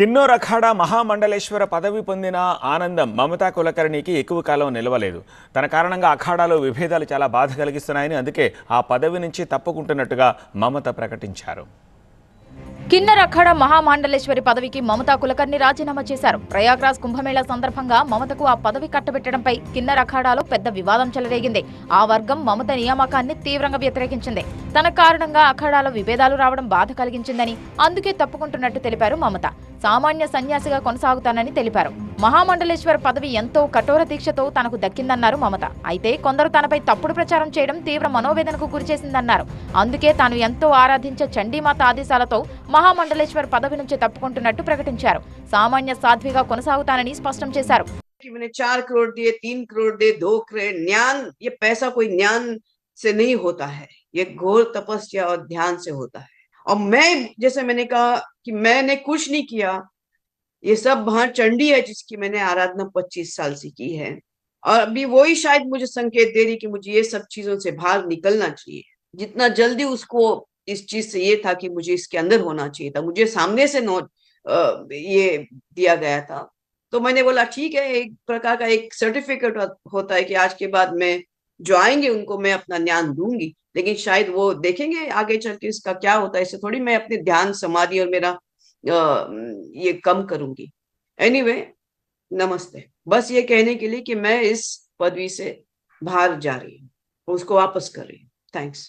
కిన్నోర్ అఖాడా మహామండలేశ్వర పదవి పొందిన ఆనందం మమతా కులకర్ణికి ఎక్కువ కాలం నిలవలేదు. తన కారణంగా అఖాడాలో విభేదాలు చాలా బాధ కలిగిస్తున్నాయని అందుకే ఆ పదవి నుంచి తప్పుకుంటున్నట్టుగా మమత ప్రకటించారు. కిన్నర్ అఖాడ మహామాండలేశ్వరి పదవికి మమతా కులకర్ణి రాజీనామా చేశారు. ప్రయాగ్రాజ్ కుంభమేళా సందర్భంగా మమతకు ఆ పదవి కట్టబెట్టడంపై కిన్నర్ అఖాడాలో పెద్ద వివాదం చెలరేగింది. ఆ వర్గం మమత నియామకాన్ని తీవ్రంగా వ్యతిరేకించింది. తన కారణంగా అఖాడాలో విభేదాలు రావడం బాధ కలిగించిందని అందుకే తప్పుకుంటున్నట్టు తెలిపారు మమత. సామాన్య సన్యాసిగా కొనసాగుతానని తెలిపారు మహామండలేశ్వర పదవి ఎంతో కఠోర దీక్షతో తనకు దక్కిందన్నారు మమత అయితే కొందరు తనపై తప్పుడు ప్రచారం చేయడం తీవ్ర మనోవేదనకు గురిచేసిందన్నారు అందుకే తాను ఎంతో ఆరాధించే చండీమాత ఆదేశాలతో మహామండలేశ్వర్ పదవి నుంచి తప్పుకుంటున్నట్టు ప్రకటించారు సామాన్య సాధ్విగా కొనసాగుతానని స్పష్టం చేశారు कि मैंने चार करोड़ दिए तीन करोड़ दिए दो करोड़ ज्ञान ये पैसा कोई ज्ञान से नहीं होता है ये घोर तपस्या और ध्यान से होता है और मैं, जैसे मैंने कहा कि मैंने कुछ नहीं किया, ये सब वहाँ चंडी है जिसकी मैंने आराधना पच्चीस साल से की है। और अभी वही शायद मुझे संकेत दे रही कि मुझे ये सब चीज़ों से बाहर निकलना चाहिए। जितना जल्दी उसको इस चीज़ से ये था कि मुझे इसके अंदर होना चाहिए था। मुझे सामने से नोट ये दिया गया था। तो मैंने बोला, ठीक है, एक प्रकार का एक सर्टिफिकेट होता है कि आज के बाद मैं जो आएँगे उनको, मैं अपना ज्ञान दूँगी। लेकिन शायद वो देखेंगे आगे चल के इसका क्या होता है, इससे थोड़ी मैं अपने ध्यान, समाधि और मेरा ये कम करूँगी। एनी एनीवे नमस्ते। बस ये कहने के लिए कि मैं इस पदवी से बाहर जा रही हूँ, उसको वापस कर रही हूँ। थैंक्स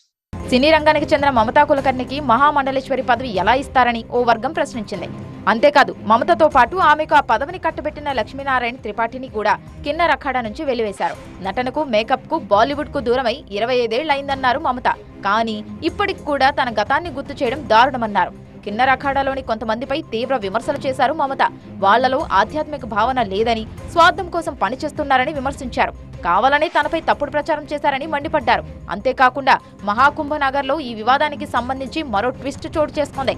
సినీ రంగానికి చెందిన మమతా కులకర్ణికి మహామండలేశ్వరి పదవి ఎలా ఇస్తారని ఓ వర్గం ప్రశ్నించింది. అంతేకాదు మమతతో పాటు ఆమెకు ఆ పదవిని కట్టబెట్టిన లక్ష్మీనారాయణ త్రిపాఠిని కూడా కిన్నర్ అఖాడా నుంచి వెలివేశారు. నటనకు మేకప్కు బాలీవుడ్కు దూరమై ఇరవై ఐదేళ్ళైందన్నారు మమత. కానీ ఇప్పటికి కూడా తన గతాన్ని గుర్తు చేయడం దారుణమన్నారు. కిన్నర్ అఖాడాలోని కొంతమందిపై తీవ్ర విమర్శలు చేశారు మమత. వాళ్ళలో ఆధ్యాత్మిక భావన లేదని స్వార్థం కోసం పనిచేస్తున్నారని విమర్శించారు. కావాలనే తనపై తప్పుడు ప్రచారం చేశారని మండిపడ్డారు. అంతేకాకుండా మహాకుంభనగర్లో ఈ వివాదానికి సంబంధించి మరో ట్విస్ట్ చోటు చేసుకుంది.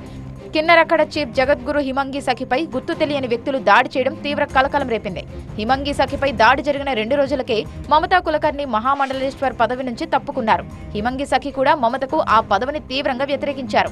కిన్నరక్కడ చీఫ్ జగద్గురు హిమంగి సఖిపై గుర్తు తెలియని వ్యక్తులు దాడి చేయడం తీవ్ర కలకలం రేపింది. హిమంగి సఖిపై దాడి జరిగిన రెండు రోజులకే మమతా కులకర్ణి మహామండలేశ్వర్ పదవి నుంచి తప్పుకున్నారు. హిమంగి సఖి కూడా మమతకు ఆ పదవిని తీవ్రంగా వ్యతిరేకించారు.